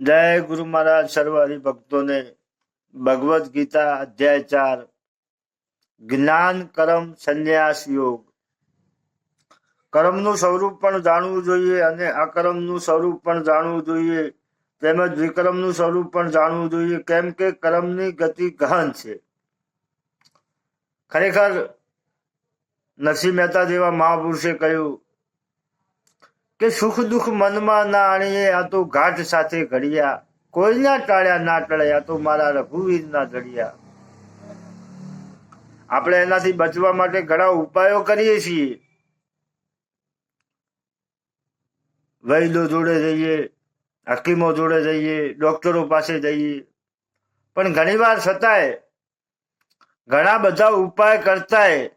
જય ગુરુ મહારાજ, સર્વ હરિભક્તોને ભગવદ ગીતા અધ્યાય ચાર, જ્ઞાન કર્મ સંન્યાસ યોગ. કર્મનું સ્વરૂપ પણ જાણવું જોઈએ અને અકર્મનું સ્વરૂપ પણ જાણવું જોઈએ. તેમજ વિક્રમનું સ્વરૂપ પણ જાણવું જોઈએ, કેમ કે કર્મની ગતિ ગહન છે. ખરેખર નરસિંહ મહેતા જેવા મહાપુરુષે કહ્યું કે સુખ દુઃખ મનમાં ના આણીએ, આ તો ઘાટ સાથે ઘડિયા. કોઈના ટાળ્યા ના ટળ્યા તો મારા રઘુવીર ના ઘડિયા આપણે એનાથી બચવા માટે ઘણા ઉપાયો કરીએ છીએ. વૈદો જોડે જઈએ, હકીમો જોડે જઈએ, ડોક્ટરો પાસે જઈએ. પણ ઘણી વાર છતાંય, ઘણા બધા ઉપાય કરતાય,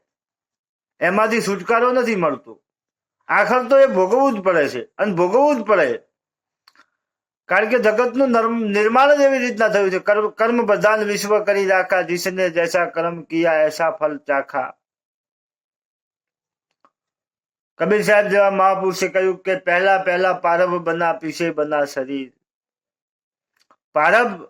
એમાંથી છુટકારો નથી મળતો. આખર તો એ ભોગવવું જ પડે છે. અને ભોગવવું જ પડે. કારણ કે જગતનું નર્મ- નિર્માણ જ એવી રીતના થયું છે. કર્મ પ્રધાન વિશ્વ કરી રાખા જીસને જૈસા કર્મ કિયા, એસા ફલ ચાખા. કબીર સાહેબ જેવા મહાપુરુષે કહ્યું કે પહેલા પહેલા પારબ બના, પીછે બના શરીર. પારબ,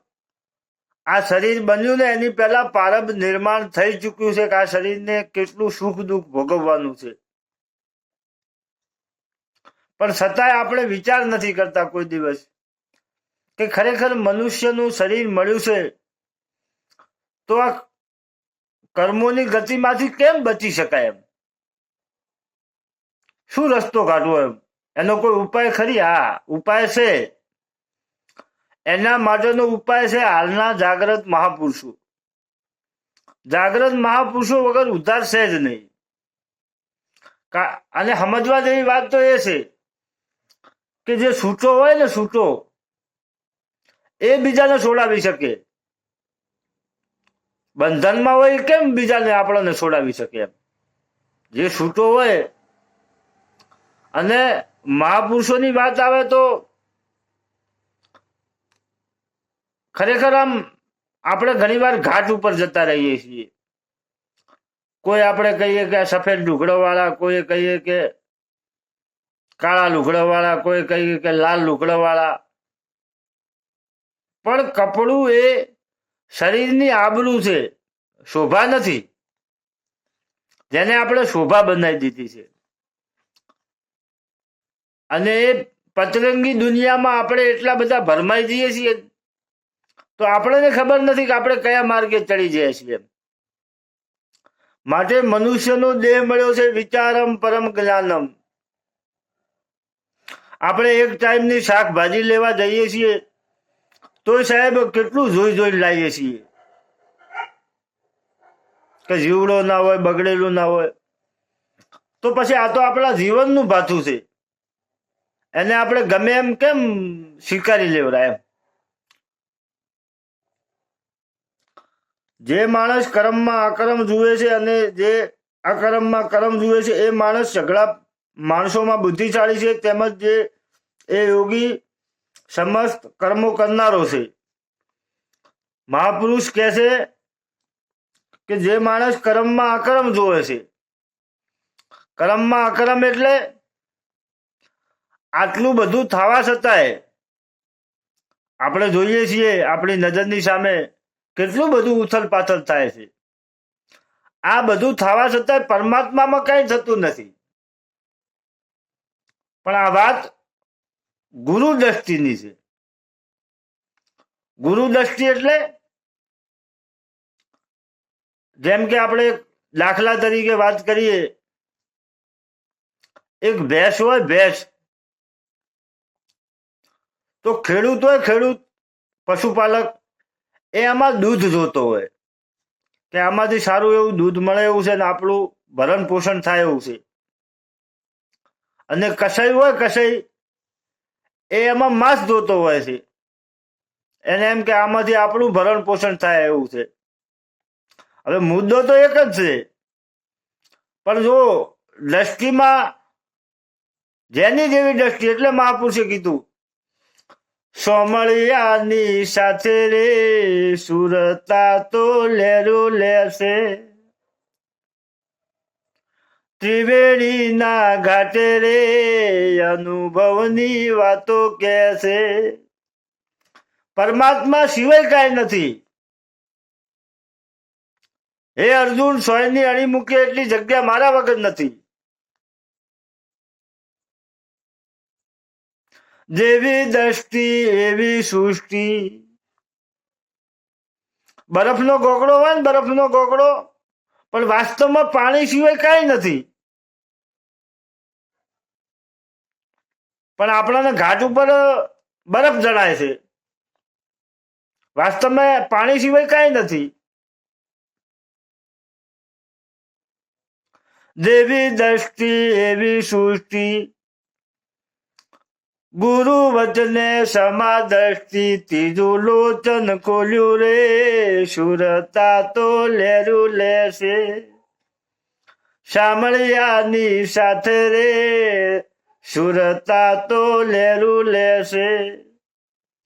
આ શરીર બન્યું ને એની પહેલા પારબ નિર્માણ થઈ ચુક્યું છે કે આ શરીરને કેટલું સુખ દુઃખ ભોગવવાનું છે. પણ છતાંય આપણે વિચાર નથી કરતા કોઈ દિવસ કે ખરેખર મનુષ્યનું શરીર મળ્યું છે તો આ કર્મોની ગતિમાંથી કેમ બચી શકાય એમ? શું રસ્તો કાઢવો એમ? એનો કોઈ ઉપાય ખરી? હા, ઉપાય છે. એના માટેનો ઉપાય છે હાલના જાગ્રત મહાપુરુષો. જાગ્રત મહાપુરુષો વગર ઉદ્ધાર છે જ નહીં. અને સમજવા જેવી વાત તો એ છે કે જે સૂચો હોય ને સૂચો, એ બીજાને છોડાવી શકે. બંધનમાં હોય કેમ બીજાને આપણને છોડાવી શકે એમ? જે સૂટો હોય અને મહાપુરુષોની વાત આવે તો ખરેખર આમ આપણે ઘણીવાર ઘાટ ઉપર જતા રહીએ છીએ. કોઈ આપણે કહીએ કે સફેદ ઢુકડો વાળા કોઈ કહીએ કે કાળા લુગડા વાળા કોઈ કહીએ કે લાલ લુગડા વાળા પણ કપડું એ શરીરની આબરૂ છે, શોભા નથી. જેને આપણે શોભા બનાવી દીધી છે. અને એ પતરંગી દુનિયામાં આપણે એટલા બધા ભરમાઈ જઈએ છીએ, તો આપણને ખબર નથી કે આપણે કયા માર્ગે ચડી જઈએ છીએ. માટે મનુષ્યનો દેહ મળ્યો છે વિચારમ પરમ જ્ઞાનમ. આપણે એક ટાઈમની શાકભાજી લેવા જઈએ છીએ, તો સાહેબ કેટલું જોઈ જોઈ લાવીએ છીએ. કે જીવડો ના હોય, બગડેલું ના હોય. તો પછી આ તો આપણા જીવનનું ભાથું છે. એને આપણે ગમે એમ કેમ સ્વીકારી લેવડા એમ? જે માણસ કર્મમાં અકર્મ જુએ છે અને જે અકર્મમાં કર્મ જુએ છે, એ માણસ સઘળા માણસોમાં બુદ્ધિશાળી છે, તેમજ જે એ યોગી સમસ્ત કર્મો કરનારો છે. મહાપુરુષ કહે છે કે જે માણસ કર્મમાં અકર્મ જોવે છે. કર્મમાં અકર્મ એટલે આટલું બધું થવા છતાંય આપણે જોઈએ છીએ, આપણી નજરની સામે કેટલું બધું ઉથલ પાથલ થાય છે. આ બધું થવા છતાંય પરમાત્મામાં કઈ થતું નથી. પણ આ વાત ગુરુ દ્રષ્ટિની છે. ગુરુ દ્રષ્ટિ એટલે જેમ કે આપણે દાખલા તરીકે વાત કરીએ, એક ભેંસ હોય ભેંસ, તો ખેડૂત હોય ખેડૂત, પશુપાલક, એ આમાં દૂધ જોતો હોય. કે આમાંથી સારું એવું દૂધ મળે એવું છે ને આપણું ભરણ પોષણ થાય એવું છે. અને કસાઈ હોય કસાઈ, એ એમાં માંસ ધોતો હોય છે. એને એમ કે આમાંથી આપણું ભરણ પોષણ થાય એવું છે. હવે મુદ્દો તો એક જ છે. પણ જો દ્રષ્ટિમાં જેની જેવી દ્રષ્ટિ એટલે મહાપુરુષે કીધું, સોમળિયાની સાથે રે, સુરતા તો લેરો લેશે. ત્રિવેણીના ઘાટે રે અનુભવની વાતો કે છે. પરમાત્મા સિવાય કાંઈ નથી. હે અર્જુન સ્વયંની અણી મૂકે એટલી જગ્યા મારા વગર નથી. જેવી દ્રષ્ટિ, એવી સૃષ્ટિ. બરફનો ગોગડો હોય ને બરફનો ગોગડો પણ વાસ્તવમાં પાણી સિવાય કાંઈ નથી. પણ આપણાને ઘાટ ઉપર બરફ જણાય છે. વાસ્તવમાં પાણી સિવાય કાંઈ નથી. દેવી દ્રષ્ટિ, એવી સૃષ્ટિ. ગુરુ વચને સમા દ્રષ્ટિ, ત્રીજું લોચન ખોલ્યું રે, સુરતા તો લેરું લેશે. શામળિયાની સાથે રે સુરતા તો લેલું લેશે.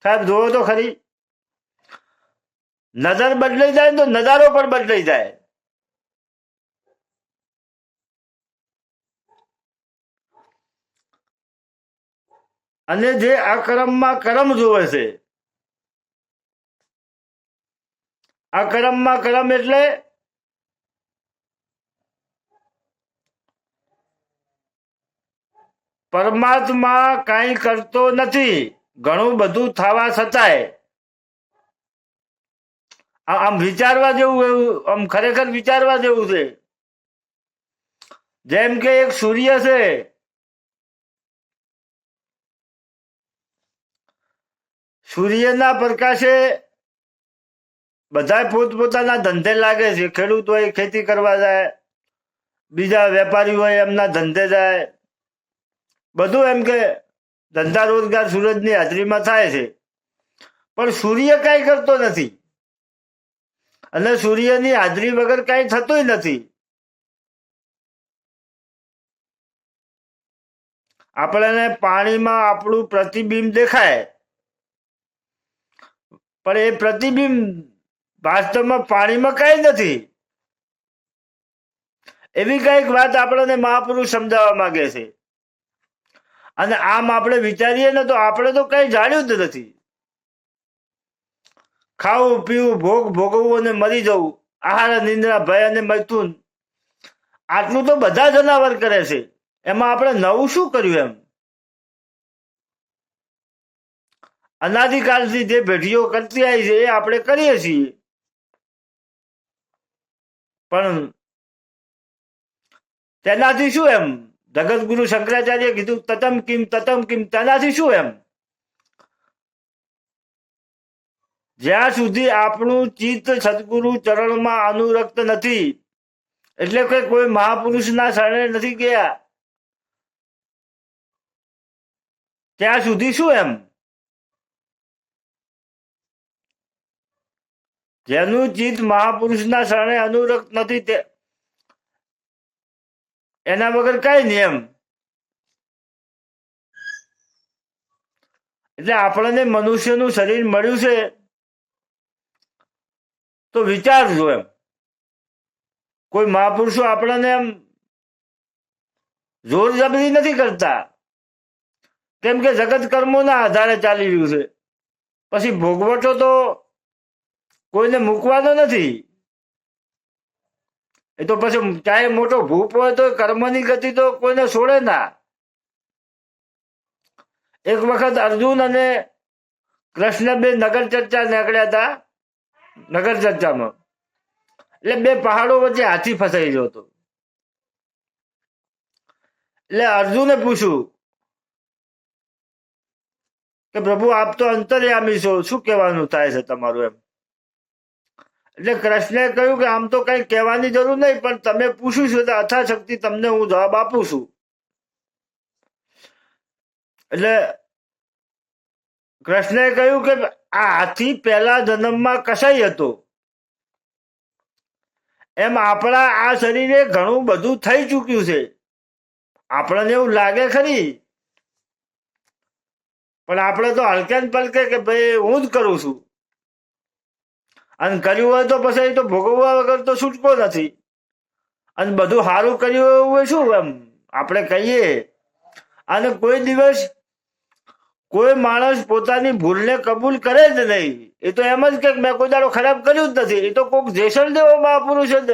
સાહેબ જોવો તો ખરી નજર બદલાઈ જાય તો નજારો પણ બદલાઈ જાય. અને જે અક્રમમાં કરમ જોવે છે. અક્રમમાં કરમ એટલે પરમાત્મા કાંઈ કરતો નથી. ઘણું બધું થવા છતાંય. આમ વિચારવા જેવું એવું, આમ ખરેખર વિચારવા જેવું છે. જેમ કે એક સૂર્ય છે. સૂર્યના પ્રકાશે બધા પોતપોતાના ધંધે લાગે છે. ખેડૂત હોય ખેતી કરવા જાય, બીજા વેપારી હોય એમના ધંધે જાય. બધું એમ કે ધંધા રોજગાર સૂરજની હાજરીમાં થાય છે. પણ સૂર્ય કાંઈ કરતો નથી. અને સૂર્યની હાજરી વગર કાંઈ થતું નથી. આપણને પાણીમાં આપણું પ્રતિબિંબ દેખાય. પણ એ પ્રતિબિંબ વાસ્તવમાં પાણીમાં કઈ નથી. એવી કંઈક વાત આપણને મહાપુરુષ સમજાવવા માંગે છે. અને આમ આપણે વિચારીએ ને તો આપણે તો કઈ જાણ્યું જ નથી. ખાવું, પીવું, ભોગ ભોગવવું અને મરી જવું, આહાર, નિંદ્રા, ભય અને મૈથુન, આટલું તો બધા જનાવર કરે છે. એમાં આપણે નવું શું કર્યું એમ? અનાદિકાળથી જે પેઢીઓ કરતી આવી છે એ આપણે કરીએ છીએ. પણ તેનાથી શું એમ? જગત ગુરુ શંકરાચાર્ય કીધું, તતમ કિમ તતમ કિમ, તેનાથી શું એમ? જ્યાં સુધી આપણું ચિત્ત સદગુરુ ચરણમાં અનુરક્ત નથી, એટલે કે કોઈ મહાપુરુષના શરણે નથી ગયા, ત્યાં સુધી શું એમ? જેનું ચિત્ત મહાપુરુષના શરણે અનુરક્ત નથી, તે એના વગર કઈ નિયમ એટલે આપણને મનુષ્યનું શરીર મળ્યું છે, તો વિચારજો એમ. કોઈ મહાપુરુષો આપણને એમ જોર જબરી નથી કરતા. કેમ કે જગત કર્મોના આધારે ચાલી રહ્યું છે. પછી ભોગવટો તો કોઈને મૂકવાનો નથી. એ તો પછી ચાહે મોટો ભૂપ હોય તો કર્મની ગતિ તો કોઈને છોડે ના. એક વખત અર્જુન અને કૃષ્ણ બે નગર ચર્ચા નીકળ્યા હતા નગર ચર્ચામાં એટલે બે પહાડો વચ્ચે હાથી ફસાઈ ગયો હતો. એટલે અર્જુને પૂછ્યું કે પ્રભુ આપ તો અંતર્યામી છો, શું કહેવાનું થાય છે તમારું એમ? એટલે કૃષ્ણે કહ્યું કે આમ તો કઈ કહેવાની જરૂર નહીં, પણ તમે પૂછ્યું છું તો અથાશક્તિ તમને હું જવાબ આપું છું. એટલે કૃષ્ણે કહ્યું કે આ હાથી પહેલા જન્મમાં કસાઈ હતો? એમ આપણા આ શરીરે ઘણું બધું થઈ ચૂક્યું છે. આપણને એવું લાગે ખરી? પણ આપણે તો હલકે પલકે કે ભાઈ હું જ કરું છું. અને કર્યું હોય તો પછી તો ભોગવવા વગર તો છૂટકો નથી. અને બધું સારું કર્યું હોય શું એમ? આપણે કહીએ. અને કોઈ દિવસ કોઈ માણસ પોતાની ભૂલને કબૂલ કરે જ નહીં. એ તો એમ જ કે મેં કોઈ દાડો ખરાબ કર્યું જ નથી. એ તો કોક જેસલ દેવો મહાપુરુષ જ.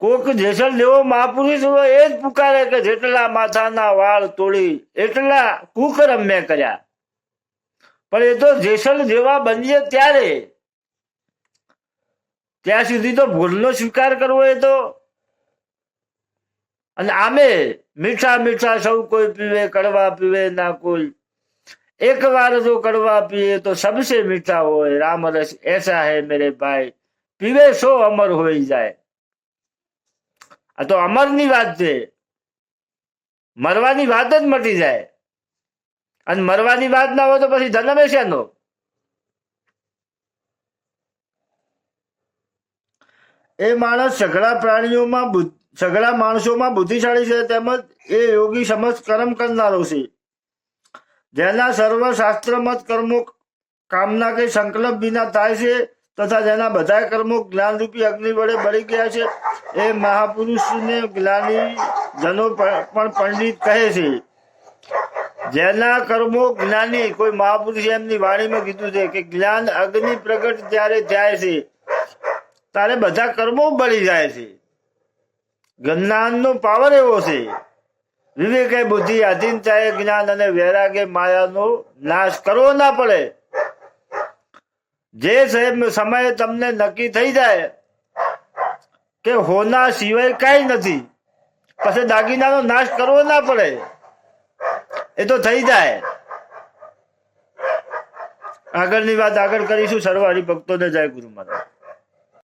કોક જેસલ દેવો મહાપુરુષ એ જ પુકારે કે જેટલા માથાના વાળ તોડી, એટલા કુકર્મ મેં કર્યા. પણ એ તો જેસલ જેવા બનીએ ત્યારે. ત્યાં સુધી તો ભૂલનો સ્વીકાર કરવો એ તો. અને આમે મીઠા મીઠા સૌ કોઈ પીવે, કડવા પીવે, ના કોઈ. એક વાર જો કડવા પીએ તો સબસે મીઠા હોય. રામ રસ એસા હે મેરે ભાઈ. પીવે સો અમર હોઈ જાય. આ તો અમરની વાત છે. મરવાની વાત જ મટી જાય. અને મરવાની વાત ના હોય તો પછી જન્મે શેનો? એ માણસ સઘળા પ્રાણીઓમાં સઘળા માણસોમાં બુદ્ધિશાળી છે તેમજ એ યોગી સમજ કર્મ કરનારો છે. જેના સર્વ શાસ્ત્ર મત કર્મો કામના કે સંકલ્પ વિના થાય છે તથા જેના બધા કર્મો જ્ઞાનરૂપી અગ્નિ વડે બળી ગયા છે, એ મહાપુરુષને જ્ઞાની જનો પણ પંડિત કહે છે. જેના કર્મો જ્ઞાની, કોઈ મહાપુરુષે એમની વાણીમાં કીધું છે કે જ્ઞાન અગ્નિ પ્રગટ જ્યારે જાય છે. તારે બધા કર્મો બળી જાય છે. જ્ઞાનનો પાવર એવો છે. વિવેકે બુદ્ધિ અધીનતાએ જ્ઞાન અને વૈરાગે માયાનો નાશ કરવો ના પડે. જે સાહેબ સમયે તમને નક્કી થઈ જાય કે હોના સિવાય કઈ નથી. પછી દાગીનાનો નાશ કરવો ના પડે. એ તો થઈ જાય. આગળની વાત આગળ કરીશું સર્વ હરિભક્તોને જય ગુરુ મહારાજ.